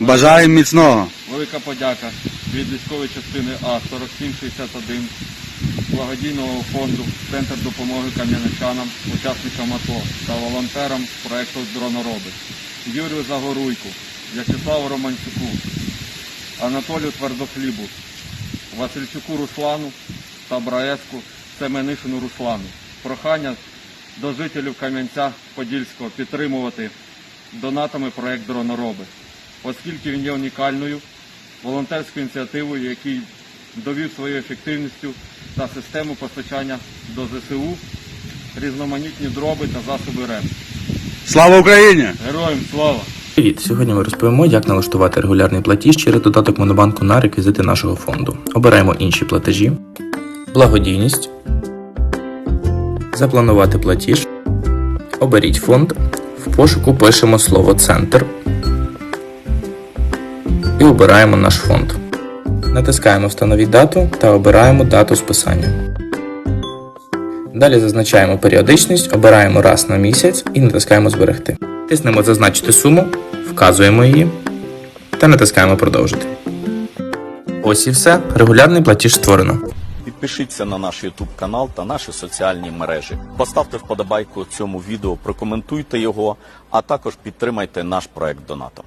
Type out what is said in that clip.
Бажаємо міцного. Велика подяка від військової частини А 4761 благодійного фонду Центр допомоги кам'яничанам, учасникам АТО та волонтерам проєкту Дронороби. Юрію Загоруйку, В'ячеславу Романчуку, Анатолію Твердохлібу, Васильчуку Руслану та Браеску Семенишину Руслану. Прохання до жителів Кам'янця Подільського підтримувати донатами проєкт Дронороби, оскільки він є унікальною волонтерською ініціативою, який довів своєю ефективністю та систему постачання до ЗСУ, різноманітні дроби та засоби РЕП. Слава Україні! Героям слава! Привіт! Сьогодні ми розповімо, як налаштувати регулярний платіж через додаток Монобанку на реквізити нашого фонду. Обираємо інші платежі, благодійність, запланувати платіж, оберіть фонд, в пошуку пишемо слово Центр і обираємо наш фонд. Натискаємо Встановіть дату та обираємо дату списання. Далі зазначаємо періодичність, обираємо раз на місяць і натискаємо Зберегти. Тиснемо Зазначити суму, вказуємо її та натискаємо Продовжити. Ось і все. Регулярний платіж створено. Підпишіться на наш YouTube канал та наші соціальні мережі. Поставте вподобайку цьому відео, прокоментуйте його, а також підтримайте наш проект донатом.